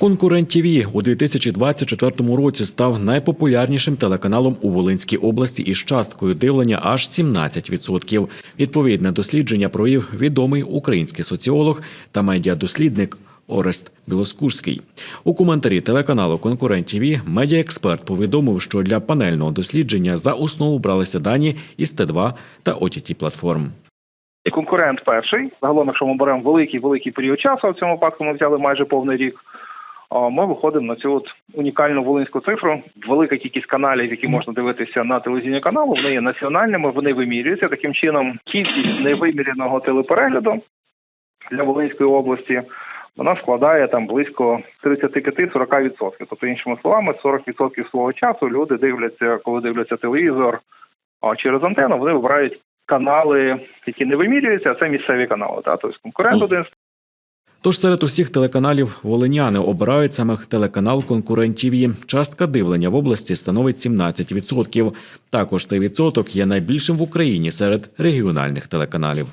Конкурент ТІВІ у 2024 році став найпопулярнішим телеканалом у Волинській області із часткою дивлення аж 17%. Відповідне дослідження провів відомий український соціолог та медіадослідник Орест Білоскурський. У коментарі телеканалу Конкурент ТІВІ медіаексперт повідомив, що для панельного дослідження за основу бралися дані із Т2 та OTT платформ. Конкурент перший. Загалом, якщо ми беремо великий великий період часу, в цьому випадку ми взяли майже повний рік. Ми виходимо на цю от унікальну волинську цифру. Велика кількість каналів, які можна дивитися на телевізійні канали, вони є національними, вони вимірюються. Таким чином, кількість невиміряного телеперегляду для Волинської області вона складає там близько 35-40%. Тобто, іншими словами, 40% свого часу люди дивляться, коли дивляться телевізор через антенну, вони вибирають канали, які не вимірюються, а це місцеві канали. Та тобто конкурент один Тож серед усіх телеканалів волиняни обирають саме телеканал конкурентів. І Частка дивлення в області становить 17%. Також цей відсоток є найбільшим в Україні серед регіональних телеканалів.